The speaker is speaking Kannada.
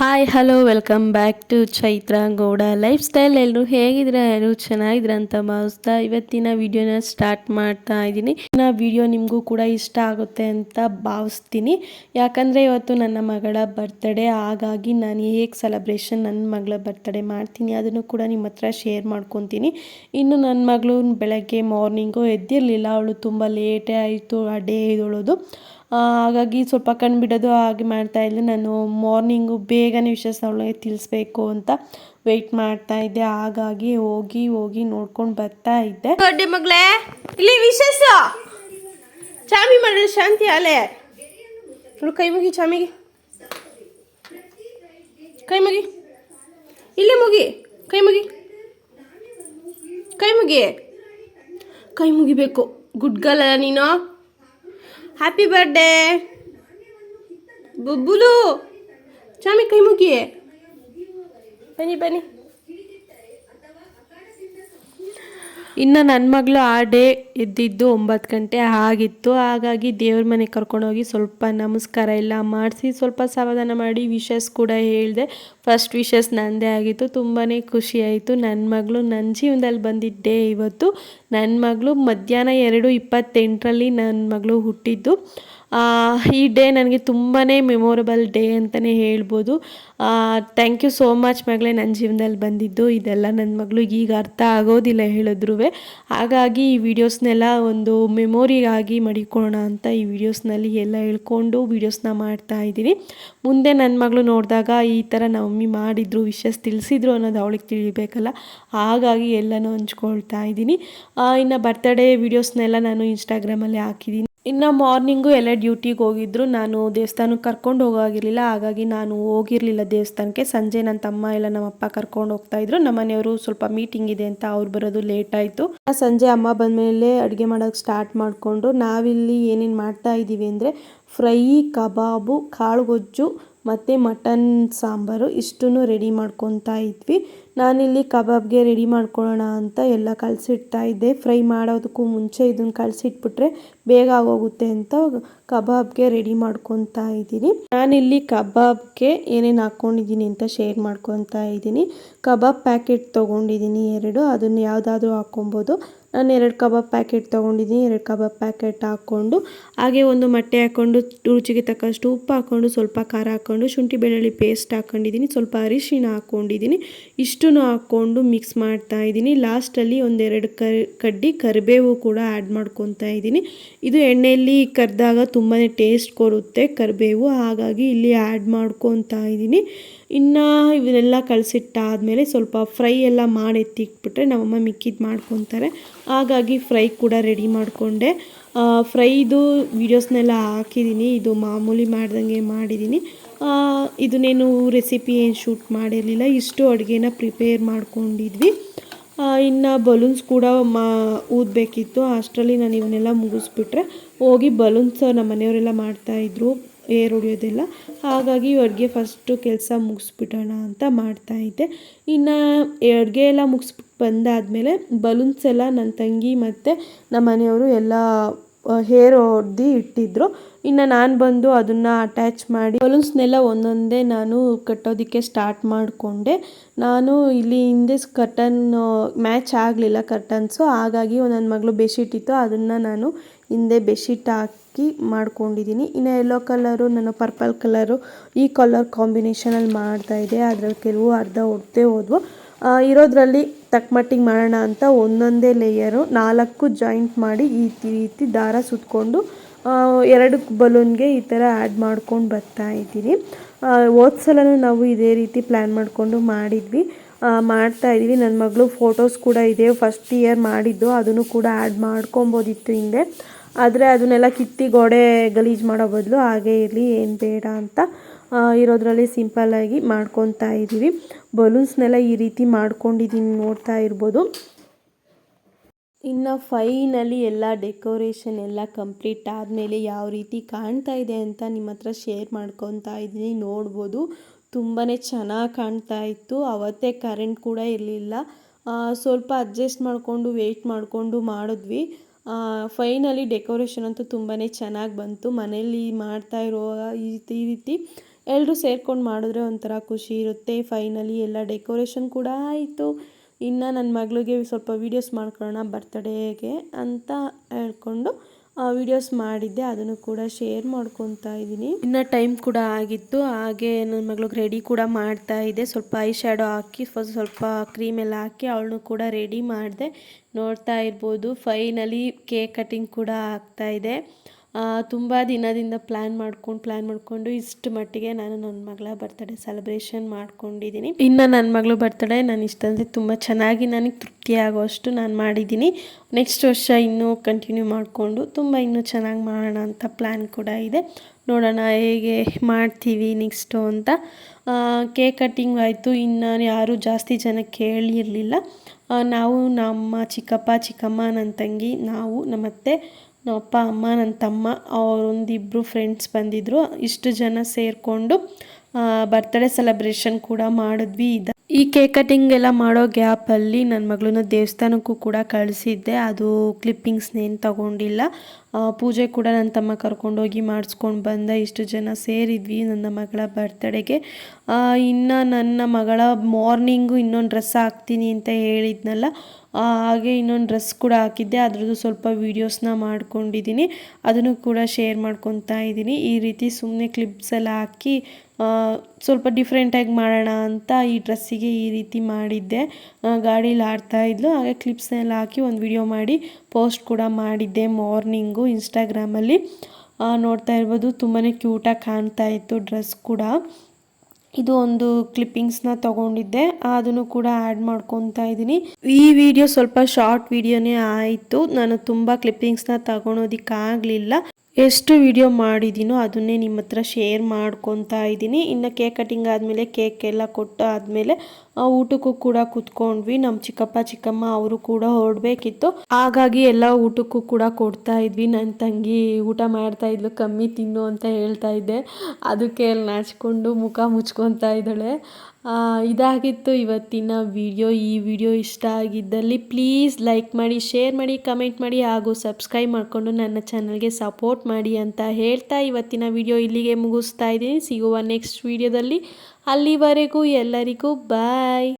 Hi hello welcome back to Chaitra Gowda lifestyle ಎಲ್ಲರೂ ಹೇಗಿದ್ರೆ ಎಲ್ಲರೂ ಚೆನ್ನಾಗಿದ್ರೆ ಅಂತ ಭಾವಿಸ್ತಾ ಇವತ್ತಿನ ವಿಡಿಯೋನ ಸ್ಟಾರ್ಟ್ ಮಾಡ್ತಾ ಇದ್ದೀನಿ. ಇನ್ನು ವಿಡಿಯೋ ನಿಮಗೂ ಕೂಡ ಇಷ್ಟ ಆಗುತ್ತೆ ಅಂತ ಭಾವಿಸ್ತೀನಿ. ಯಾಕಂದರೆ ಇವತ್ತು ನನ್ನ ಮಗಳ ಬರ್ತ್ಡೇ ಹಾಗಾಗಿ ನಾನು ಹೇಗೆ ಸೆಲೆಬ್ರೇಷನ್ ನನ್ನ ಮಗಳ ಬರ್ತ್ಡೇ ಮಾಡ್ತೀನಿ ಅದನ್ನು ಕೂಡ ನಿಮ್ಮ ಹತ್ರ ಶೇರ್ ಮಾಡ್ಕೊತೀನಿ. ಇನ್ನು ನನ್ನ ಮಗಳು ಬೆಳಗ್ಗೆ ಮಾರ್ನಿಂಗು ಎದ್ದಿರಲಿಲ್ಲ, ಅವಳು ತುಂಬ ಲೇಟೇ ಆಯಿತು, ಆ ಡೇ ಇದೊಳೋದು ಹಾಗಾಗಿ ಸ್ವಲ್ಪ ಕಣ್ಣು ಬಿಡೋದು ಹಾಗೆ ಮಾಡ್ತಾ ಇದ್ದೆ. ನಾನು ಮಾರ್ನಿಂಗು ಬೇಗನೆ ವಿಶೇಷ ಅವಳಿಗೆ ತಿಳಿಸ್ಬೇಕು ಅಂತ ವೆಯ್ಟ್ ಮಾಡ್ತಾ ಇದ್ದೆ. ಹಾಗಾಗಿ ಹೋಗಿ ಹೋಗಿ ನೋಡ್ಕೊಂಡು ಬರ್ತಾ ಇದ್ದೆ. ದೊಡ್ಡ ಮಗಳೇ, ಇಲ್ಲಿ ವಿಶೇಷ? ಚಾಮಿ ಮಾಡಿ ಶಾಂತಿ ಅಲೆ. ಕೈ ಮುಗಿ, ಚಾಮಿಗೆ. ಕೈ ಮುಗಿ. ಇಲ್ಲೇ ಮುಗಿ, ಕೈ ಮುಗಿ. ಕೈ ಮುಗಿ. ಕೈ ಮುಗಿಬೇಕು. ಗುಡ್ಗಲ್ಲ ನೀನು? Happy birthday ಬುಬ್ಬುಲು. ಚಾಮಿ ಕೈ ಮುಗಿಯೆ? ಬನ್ನಿ ಬನ್ನಿ. ಇನ್ನು ನನ್ನ ಮಗಳು ಆ ಡೇ ಎದ್ದಿದ್ದು ಒಂಬತ್ತು ಗಂಟೆ ಆಗಿತ್ತು. ಹಾಗಾಗಿ ದೇವ್ರ ಮನೆಗೆ ಕರ್ಕೊಂಡೋಗಿ ಸ್ವಲ್ಪ ನಮಸ್ಕಾರ ಎಲ್ಲ ಮಾಡಿಸಿ, ಸ್ವಲ್ಪ ಸಮಾಧಾನ ಮಾಡಿ ವಿಷಸ್ ಕೂಡ ಹೇಳಿದೆ. ಫಸ್ಟ್ ವಿಷಸ್ ನಂದೇ ಆಗಿತ್ತು. ತುಂಬಾ ಖುಷಿಯಾಯಿತು ನನ್ನ ಮಗಳು ನನ್ನ ಜೀವನದಲ್ಲಿ ಬಂದಿದ್ದೆ ಇವತ್ತು. ನನ್ನ ಮಗಳು ಮಧ್ಯಾಹ್ನ ಎರಡು ಇಪ್ಪತ್ತೆಂಟರಲ್ಲಿ ನನ್ನ ಮಗಳು ಹುಟ್ಟಿದ್ದು. ಈ ಡೇ ನನಗೆ ತುಂಬಾ ಮೆಮೊರಬಲ್ ಡೇ ಅಂತಲೇ ಹೇಳ್ಬೋದು. ಥ್ಯಾಂಕ್ ಯು ಸೋ ಮಚ್ ಮಗಳೇ ನನ್ನ ಜೀವನದಲ್ಲಿ ಬಂದಿದ್ದು. ಇದೆಲ್ಲ ನನ್ನ ಮಗಳಿಗೆ ಈಗ ಅರ್ಥ ಆಗೋದಿಲ್ಲ ಹೇಳಿದ್ರು ಹಾಗಾಗಿ ಈ ವಿಡಿಯೋಸ್ನೆಲ್ಲ ಒಂದು ಮೆಮೊರಿಗಾಗಿ ಮಡಿಕೋಣ ಅಂತ ಈ ವಿಡಿಯೋಸ್ನಲ್ಲಿ ಎಲ್ಲ ಹೇಳ್ಕೊಂಡು ವಿಡಿಯೋಸ್ನ ಮಾಡ್ತಾ ಇದ್ದೀನಿ. ಮುಂದೆ ನನ್ನ ಮಗಳು ನೋಡಿದಾಗ ಈ ಥರ ನಮ್ಮಿ ಮಾಡಿದ್ರು ವಿಷಸ್ ತಿಳಿಸಿದ್ರು ಅನ್ನೋದು ಅವಳಿಗೆ ತಿಳಿಬೇಕಲ್ಲ. ಹಾಗಾಗಿ ಎಲ್ಲನೂ ಹಂಚ್ಕೊಳ್ತಾ ಇದ್ದೀನಿ. ಇನ್ನು ಬರ್ತಡೇ ವೀಡಿಯೋಸ್ನೆಲ್ಲ ನಾನು ಇನ್ಸ್ಟಾಗ್ರಾಮಲ್ಲಿ ಹಾಕಿದ್ದೀನಿ ಇನ್ನು ಮಾರ್ನಿಂಗು ಎಲ್ಲ ಡ್ಯೂಟಿಗೆ ಹೋಗಿದ್ರು. ನಾನು ದೇವಸ್ಥಾನಕ್ಕೆ ಕರ್ಕೊಂಡು ಹೋಗಾಗಿರಲಿಲ್ಲ. ಹಾಗಾಗಿ ನಾನು ಹೋಗಿರಲಿಲ್ಲ ದೇವಸ್ಥಾನಕ್ಕೆ. ಸಂಜೆ ನನ್ನ ತಮ್ಮ ಎಲ್ಲ ನಮ್ಮ ಅಪ್ಪ ಕರ್ಕೊಂಡು ಹೋಗ್ತಾ ಇದ್ರು. ನಮ್ಮ ಮನೆಯವರು ಸ್ವಲ್ಪ ಮೀಟಿಂಗ್ ಇದೆ ಅಂತ ಅವ್ರು ಬರೋದು ಲೇಟ್ ಆಯಿತು. ಸಂಜೆ ಅಮ್ಮ ಬಂದಮೇಲೆ ಅಡುಗೆ ಮಾಡೋಕ್ಕೆ ಸ್ಟಾರ್ಟ್ ಮಾಡಿಕೊಂಡು ನಾವಿಲ್ಲಿ ಏನೇನು ಮಾಡ್ತಾ ಇದ್ದೀವಿ ಅಂದರೆ ಫ್ರೈ ಕಬಾಬು, ಕಾಳುಗೊಜ್ಜು ಮತ್ತು ಮಟನ್ ಸಾಂಬಾರು ಇಷ್ಟನ್ನು ರೆಡಿ ಮಾಡ್ಕೊತಾ ಇದ್ವಿ. ನಾನಿಲ್ಲಿ ಕಬಾಬ್ಗೆ ರೆಡಿ ಮಾಡ್ಕೊಳ್ಳೋಣ ಅಂತ ಎಲ್ಲ ಕಲಸಿಡ್ತಾ ಇದ್ದೆ. ಫ್ರೈ ಮಾಡೋದಕ್ಕೂ ಮುಂಚೆ ಇದನ್ನು ಕಲಸಿಟ್ಬಿಟ್ರೆ ಬೇಗ ಆಗೋಗುತ್ತೆ ಅಂತ ಕಬಾಬ್ಗೆ ರೆಡಿ ಮಾಡ್ಕೊತಾ ಇದ್ದೀನಿ. ನಾನಿಲ್ಲಿ ಕಬಾಬ್ಗೆ ಏನೇನು ಹಾಕ್ಕೊಂಡಿದ್ದೀನಿ ಅಂತ ಶೇರ್ ಮಾಡ್ಕೊತಾ ಇದ್ದೀನಿ. ಕಬಾಬ್ ಪ್ಯಾಕೆಟ್ ತೊಗೊಂಡಿದ್ದೀನಿ ಎರಡು, ಅದನ್ನು ಯಾವುದಾದ್ರೂ ಹಾಕ್ಕೊಬೋದು. ನಾನು ಎರಡು ಕಬಾಬ್ ಪ್ಯಾಕೆಟ್ ತೊಗೊಂಡಿದ್ದೀನಿ, ಎರಡು ಕಬಾಬ್ ಪ್ಯಾಕೆಟ್ ಹಾಕ್ಕೊಂಡು, ಹಾಗೆ ಒಂದು ಮೊಟ್ಟೆ ಹಾಕ್ಕೊಂಡು, ರುಚಿಗೆ ತಕ್ಕಷ್ಟು ಉಪ್ಪು ಹಾಕ್ಕೊಂಡು, ಸ್ವಲ್ಪ ಖಾರ ಹಾಕ್ಕೊಂಡು, ಶುಂಠಿ ಬೆಳ್ಳುಳ್ಳಿ ಪೇಸ್ಟ್ ಹಾಕ್ಕೊಂಡಿದ್ದೀನಿ, ಸ್ವಲ್ಪ ಅರಿಶಿನ ಹಾಕ್ಕೊಂಡಿದ್ದೀನಿ. ಇಷ್ಟನ್ನು ಹಾಕ್ಕೊಂಡು ಮಿಕ್ಸ್ ಮಾಡ್ತಾ ಇದ್ದೀನಿ. ಲಾಸ್ಟಲ್ಲಿ ಒಂದೆರಡು ಕರ್, ಕಡ್ಡಿ ಕರಿಬೇವು ಕೂಡ ಆ್ಯಡ್ ಮಾಡ್ಕೊತಾ ಇದ್ದೀನಿ. ಇದು ಎಣ್ಣೆಯಲ್ಲಿ ಕರೆದಾಗ ತುಂಬಾ ಟೇಸ್ಟ್ ಕೊಡುತ್ತೆ ಕರಿಬೇವು, ಹಾಗಾಗಿ ಇಲ್ಲಿ ಆ್ಯಡ್ ಮಾಡ್ಕೊತಾ ಇದ್ದೀನಿ. ಇನ್ನು ಇವನ್ನೆಲ್ಲ ಕಳಿಸಿಟ್ಟಾದಮೇಲೆ ಸ್ವಲ್ಪ ಫ್ರೈ ಎಲ್ಲ ಮಾಡಿ ಎತ್ತಿಟ್ಬಿಟ್ರೆ ನಮ್ಮಮ್ಮ ಮಿಕ್ಕಿದ್ದು ಮಾಡ್ಕೊತಾರೆ. ಹಾಗಾಗಿ ಫ್ರೈ ಕೂಡ ರೆಡಿ ಮಾಡಿಕೊಂಡೆ. ಫ್ರೈದು ವೀಡಿಯೋಸ್ನೆಲ್ಲ ಹಾಕಿದ್ದೀನಿ ಇದು ಮಾಮೂಲಿ ಮಾಡ್ದಂಗೆ ಮಾಡಿದ್ದೀನಿ ಇದನ್ನೇನು ರೆಸಿಪಿ ಏನು ಶೂಟ್ ಮಾಡಿರಲಿಲ್ಲ, ಇಷ್ಟು ಅಡುಗೆನ ಪ್ರಿಪೇರ್ ಮಾಡ್ಕೊಂಡಿದ್ವಿ. ಇನ್ನು ಬಲೂನ್ಸ್ ಕೂಡ ಮಾ, ಊದಬೇಕಿತ್ತು. ಅಷ್ಟರಲ್ಲಿ ನಾನು ಇವನ್ನೆಲ್ಲ ಮುಗಿಸ್ಬಿಟ್ರೆ ಹೋಗಿ ಬಲೂನ್ಸ್ ನಮ್ಮ ಮನೆಯವರೆಲ್ಲ ಮಾಡ್ತಾಯಿದ್ರು ಏರ್ ಹೊಡಿಯೋದೆಲ್ಲ. ಹಾಗಾಗಿ ಅಡುಗೆ ಫಸ್ಟು ಕೆಲಸ ಮುಗಿಸ್ಬಿಡೋಣ ಅಂತ ಮಾಡ್ತಾಯಿದ್ದೆ ಇನ್ನು ಅಡುಗೆ ಎಲ್ಲ ಮುಗಿಸ್ಬಿಟ್ಟು ಬಂದಾದಮೇಲೆ ಬಲೂನ್ಸ್ ಎಲ್ಲ ನನ್ನ ತಂಗಿ ಮತ್ತು ನಮ್ಮ ಮನೆಯವರು ಎಲ್ಲ ಹೇರ್ ಹೊಡೆದು ಇಟ್ಟಿದ್ರು. ಇನ್ನು ನಾನು ಬಂದು ಅದನ್ನು ಅಟ್ಯಾಚ್ ಮಾಡಿ ಬಲೂನ್ಸ್ನೆಲ್ಲ ಒಂದೊಂದೇ ನಾನು ಕಟ್ಟೋದಕ್ಕೆ ಸ್ಟಾರ್ಟ್ ಮಾಡಿಕೊಂಡೆ. ನಾನು ಇಲ್ಲಿ ಹಿಂದೆ ಕರ್ಟನ್ ಮ್ಯಾಚ್ ಆಗಲಿಲ್ಲ ಕರ್ಟನ್ಸು ಹಾಗಾಗಿ ನನ್ನ ಮಗಳು ಬೆಡ್ಶೀಟ್ ಇತ್ತು. ಅದನ್ನು ನಾನು ಹಿಂದೆ ಬೆಡ್ಶೀಟ್ ಹಾಕಿ ಮಾಡ್ಕೊಂಡಿದ್ದೀನಿ ಇನ್ನು ಯೆಲ್ಲೋ ಕಲರು ನಾನು ಪರ್ಪಲ್ ಕಲರು ಈ ಕಲರ್ ಕಾಂಬಿನೇಷನಲ್ಲಿ ಮಾಡ್ತಾಯಿದ್ದೆ ಅದರಲ್ಲಿ ಕೆಲವು ಅರ್ಧ ಹೊಡ್ದೇ ಹೋದ್ವು. ಇರೋದ್ರಲ್ಲಿ ತಕ್ಕಮಟ್ಟಿಗೆ ಮಾಡೋಣ ಅಂತ ಒಂದೊಂದೇ ಲೇಯರು ನಾಲ್ಕು ಜಾಯಿಂಟ್ ಮಾಡಿ ಈ ರೀತಿ ದಾರ ಸುತ್ತಕೊಂಡು ಎರಡು ಬಲೂನ್ಗೆ ಈ ಥರ ಆ್ಯಡ್ ಮಾಡ್ಕೊಂಡು ಬರ್ತಾ ಇದ್ದೀನಿ ಹೋದ ಸಲನೂ ನಾವು ಇದೇ ರೀತಿ ಪ್ಲ್ಯಾನ್ ಮಾಡಿಕೊಂಡು ಮಾಡಿದ್ವಿ. ಮಾಡ್ತಾ ಇದ್ದೀವಿ. ನನ್ನ ಮಗಳು ಫೋಟೋಸ್ ಕೂಡ ಇದೆ. ಫಸ್ಟ್ ಇಯರ್ ಮಾಡಿದ್ದು. ಅದನ್ನು ಕೂಡ ಆ್ಯಡ್ ಮಾಡ್ಕೊಬೋದಿತ್ತು ಹಿಂದೆ. ಆದರೆ ಅದನ್ನೆಲ್ಲ ಕಿತ್ತಿ ಗೋಡೆ ಗಲೀಜು ಮಾಡೋ ಬದಲು ಹಾಗೆ ಇರಲಿ, ಏನು ಬೇಡ ಅಂತ ಇರೋದರಲ್ಲಿ ಸಿಂಪಲ್ಲಾಗಿ ಮಾಡ್ಕೊತಾ ಇದ್ದೀವಿ ಬಲೂನ್ಸ್ನೆಲ್ಲ ಈ ರೀತಿ ಮಾಡ್ಕೊಂಡಿದ್ದೀನಿ ನೋಡ್ತಾ ಇರ್ಬೋದು. ಇನ್ನು ಫೈನಲಿ ಎಲ್ಲ ಡೆಕೋರೇಷನ್ ಎಲ್ಲ ಕಂಪ್ಲೀಟ್ ಆದಮೇಲೆ ಯಾವ ರೀತಿ ಕಾಣ್ತಾ ಇದೆ ಅಂತ ನಿಮ್ಮ ಹತ್ರ ಶೇರ್ ಮಾಡ್ಕೊತಾ ಇದ್ದೀನಿ ನೋಡ್ಬೋದು. ತುಂಬಾ ಚೆನ್ನಾಗಿ ಕಾಣ್ತಾ ಇತ್ತು. ಅವತ್ತೇ ಕರೆಂಟ್ ಕೂಡ ಇರಲಿಲ್ಲ. ಸ್ವಲ್ಪ ಅಡ್ಜಸ್ಟ್ ಮಾಡಿಕೊಂಡು ವೆಯ್ಟ್ ಮಾಡಿಕೊಂಡು ಮಾಡಿದ್ವಿ. ಫೈನಲಿ ಡೆಕೋರೇಷನ್ ಅಂತೂ ತುಂಬಾ ಚೆನ್ನಾಗಿ ಬಂತು. ಮನೆಯಲ್ಲಿ ಮಾಡ್ತಾ ಇರುವಾಗ ಈ ರೀತಿ ಎಲ್ಲರೂ ಸೇರ್ಕೊಂಡು ಮಾಡಿದ್ರೆ ಒಂಥರ ಖುಷಿ ಇರುತ್ತೆ. ಫೈನಲಿ ಎಲ್ಲ ಡೆಕೋರೇಷನ್ ಕೂಡ ಆಯಿತು. ಇನ್ನು ನನ್ನ ಮಗಳಿಗೆ ಸ್ವಲ್ಪ ವೀಡಿಯೋಸ್ ಮಾಡ್ಕೊಳ್ಳೋಣ ಬರ್ತಡೇಗೆ ಅಂತ ಹೇಳ್ಕೊಂಡು ವೀಡಿಯೋಸ್ ಮಾಡಿದ್ದೆ, ಅದನ್ನು ಕೂಡ ಶೇರ್ ಮಾಡ್ಕೊತಾ ಇದ್ದೀನಿ. ಇನ್ನು ಟೈಮ್ ಕೂಡ ಆಗಿತ್ತು, ಹಾಗೆ ನನ್ನ ಮಗಳಿಗೆ ರೆಡಿ ಕೂಡ ಮಾಡ್ತಾ ಇದ್ದೆ. ಸ್ವಲ್ಪ ಐ ಶ್ಯಾಡೋ ಹಾಕಿ ಫಸ್ಟ್ ಸ್ವಲ್ಪ ಕ್ರೀಮ್ ಎಲ್ಲ ಹಾಕಿ, ಅವಳನ್ನು ಕೂಡ ರೆಡಿ ಮಾಡಿದೆ. ನೋಡ್ತಾ ಇರ್ಬೋದು ಫೈನಲಿ ಕೇಕ್ ಕಟಿಂಗ್ ಕೂಡ ಆಗ್ತಾ ಇದೆ. ತುಂಬ ದಿನದಿಂದ ಪ್ಲ್ಯಾನ್ ಮಾಡ್ಕೊಂಡು ಪ್ಲ್ಯಾನ್ ಮಾಡಿಕೊಂಡು ಇಷ್ಟು ಮಟ್ಟಿಗೆ ನಾನು ನನ್ನ ಮಗಳ ಬರ್ತಡೇ ಸೆಲೆಬ್ರೇಷನ್ ಮಾಡ್ಕೊಂಡಿದ್ದೀನಿ ಇನ್ನು ನನ್ನ ಮಗಳು ಬರ್ತಡೇ ನಾನು ಇಷ್ಟಂದರೆ ತುಂಬ ಚೆನ್ನಾಗಿ ನನಗೆ ತೃಪ್ತಿ ಆಗೋಷ್ಟು ನಾನು ಮಾಡಿದ್ದೀನಿ ನೆಕ್ಸ್ಟ್ ವರ್ಷ ಇನ್ನೂ ಕಂಟಿನ್ಯೂ ಮಾಡಿಕೊಂಡು ತುಂಬ ಇನ್ನೂ ಚೆನ್ನಾಗಿ ಮಾಡೋಣ ಅಂತ ಪ್ಲ್ಯಾನ್ ಕೂಡ ಇದೆ. ನೋಡೋಣ ಹೇಗೆ ಮಾಡ್ತೀವಿ ನೆಕ್ಸ್ಟು ಅಂತ. ಕೇಕ್ ಕಟ್ಟಿಂಗ್ ಆಯಿತು. ಇನ್ನು ಯಾರೂ ಜಾಸ್ತಿ ಜನ ಕೇಳಿರಲಿಲ್ಲ. ನಾವು ನಮ್ಮ ಚಿಕ್ಕಪ್ಪ, ಚಿಕ್ಕಮ್ಮ ನನ್ನ ತಂಗಿ, ನಾವು ನಮ್ಮತ್ತೆ ನಮ್ಮ ಅಪ್ಪ ಅಮ್ಮ ನನ್ನ ತಮ್ಮ ಅವರೊಂದಿಬ್ಬರು ಫ್ರೆಂಡ್ಸ್ ಬಂದಿದ್ದರು ಇಷ್ಟು ಜನ ಸೇರಿಕೊಂಡು ಬರ್ತ್ಡೇ ಸೆಲೆಬ್ರೇಷನ್ ಕೂಡ ಮಾಡಿದ್ವಿ. ಇದ ಈ ಕೇಕ್ ಕಟಿಂಗ್ ಎಲ್ಲ ಮಾಡೋ ಗ್ಯಾಪಲ್ಲಿ ನನ್ನ ಮಗಳನ್ನ ದೇವಸ್ಥಾನಕ್ಕೂ ಕೂಡ ಕಳಿಸಿದ್ದೆ. ಅದು ಕ್ಲಿಪ್ಪಿಂಗ್ಸ್ನೇನು ತಗೊಂಡಿಲ್ಲ. ಪೂಜೆ ಕೂಡ ನನ್ನ ತಮ್ಮ ಕರ್ಕೊಂಡೋಗಿ ಮಾಡಿಸ್ಕೊಂಡು ಬಂದ. ಇಷ್ಟು ಜನ ಸೇರಿದ್ವಿ ನನ್ನ ಮಗಳ ಬರ್ತ್ಡೇಗೆ ಇನ್ನು ನನ್ನ ಮಗಳ ಮಾರ್ನಿಂಗು ಇನ್ನೊಂದು ಡ್ರೆಸ್ ಹಾಕ್ತೀನಿ ಅಂತ ಹೇಳಿದ್ನಲ್ಲ ಹಾಗೆ ಇನ್ನೊಂದು ಡ್ರೆಸ್ ಕೂಡ ಹಾಕಿದ್ದೆ. ಅದರದ್ದು ಸ್ವಲ್ಪ ವೀಡಿಯೋಸ್ನ ಮಾಡ್ಕೊಂಡಿದ್ದೀನಿ ಅದನ್ನು ಕೂಡ ಶೇರ್ ಮಾಡ್ಕೊತಾ ಇದ್ದೀನಿ ಈ ರೀತಿ ಸುಮ್ಮನೆ ಕ್ಲಿಪ್ಸ್ ಎಲ್ಲ ಹಾಕಿ ಸ್ವಲ್ಪ ಡಿಫ್ರೆಂಟಾಗಿ ಮಾಡೋಣ ಅಂತ ಈ ಡ್ರೆಸ್ಸಿಗೆ ಈ ರೀತಿ ಮಾಡಿದ್ದೆ. ಗಾಡೀಲಿ ಆಡ್ತಾ ಇದ್ಲು. ಹಾಗೆ ಕ್ಲಿಪ್ಸ್ನೆಲ್ಲ ಹಾಕಿ ಒಂದು ವಿಡಿಯೋ ಮಾಡಿ ಪೋಸ್ಟ್ ಕೂಡ ಮಾಡಿದ್ದೆ ಮಾರ್ನಿಂಗು ಇನ್ಸ್ಟಾಗ್ರಾಮಲ್ಲಿ ನೋಡ್ತಾ ಇರ್ಬೋದು. ತುಂಬಾ ಕ್ಯೂಟಾಗಿ ಕಾಣ್ತಾ ಇತ್ತು ಡ್ರೆಸ್ ಕೂಡ. ಇದು ಒಂದು ಕ್ಲಿಪ್ಪಿಂಗ್ಸ್ನ ತಗೊಂಡಿದ್ದೆ, ಅದನ್ನು ಕೂಡ ಆ್ಯಡ್ ಮಾಡ್ಕೊತಾ ಇದ್ದೀನಿ. ಈ ವಿಡಿಯೋ ಸ್ವಲ್ಪ ಶಾರ್ಟ್ ವಿಡಿಯೋನೇ ಆಯಿತು. ನಾನು ತುಂಬ ಕ್ಲಿಪ್ಪಿಂಗ್ಸ್ನ ತಗೊಳೋದಿಕ್ಕಾಗಲಿಲ್ಲ. ಎಷ್ಟು ವಿಡಿಯೋ ಮಾಡಿದ್ದೀನೋ ಅದನ್ನೇ ನಿಮ್ಮ ಹತ್ರ ಶೇರ್ ಮಾಡ್ಕೊತಾ ಇದ್ದೀನಿ. ಇನ್ನು ಕೇಕ್ ಕಟಿಂಗ್ ಆದಮೇಲೆ ಕೇಕ್ ಎಲ್ಲ ಕೊಟ್ಟು ಆದಮೇಲೆ ಊಟಕ್ಕೂ ಕೂಡ ಕುತ್ಕೊಂಡ್ವಿ. ನಮ್ಮ ಚಿಕ್ಕಪ್ಪ, ಚಿಕ್ಕಮ್ಮ ಅವರು ಕೂಡ ಹೊರಡ್ಬೇಕಿತ್ತು. ಹಾಗಾಗಿ ಎಲ್ಲ ಊಟಕ್ಕೂ ಕೂಡ ಕೊಡ್ತಾ ಇದ್ವಿ. ನನ್ನ ತಂಗಿ ಊಟ ಮಾಡ್ತಾ ಇದ್ಲು. ಕಮ್ಮಿ ತಿನ್ನು ಅಂತ ಹೇಳ್ತಾ ಇದ್ದೆ. ಅದಕ್ಕೆ ಅಲ್ಲಿ ನಾಚಿಕೊಂಡು ಮುಖ ಮುಚ್ಕೊತಾ ಇದ್ದಾಳೆ. ಇದಾಗಿತ್ತು ಇವತ್ತಿನ ವಿಡಿಯೋ. ಈ ವಿಡಿಯೋ ಇಷ್ಟ ಆಗಿದ್ದಲ್ಲಿ ಪ್ಲೀಸ್ ಲೈಕ್ ಮಾಡಿ, ಶೇರ್ ಮಾಡಿ, ಕಮೆಂಟ್ ಮಾಡಿ ಹಾಗೂ ಸಬ್ಸ್ಕ್ರೈಬ್ ಮಾಡಿಕೊಂಡು ನನ್ನ ಚಾನಲ್ಗೆ ಸಪೋರ್ಟ್ ಮಾಡಿ ಅಂತ ಹೇಳ್ತಾ ಇವತ್ತಿನ ವಿಡಿಯೋ ಇಲ್ಲಿಗೆ ಮುಗಿಸ್ತಾ ಇದ್ದೀನಿ. ಸಿಗುವ ನೆಕ್ಸ್ಟ್ ವಿಡಿಯೋದಲ್ಲಿ. ಅಲ್ಲಿವರೆಗೂ ಎಲ್ಲರಿಗೂ ಬಾಯ್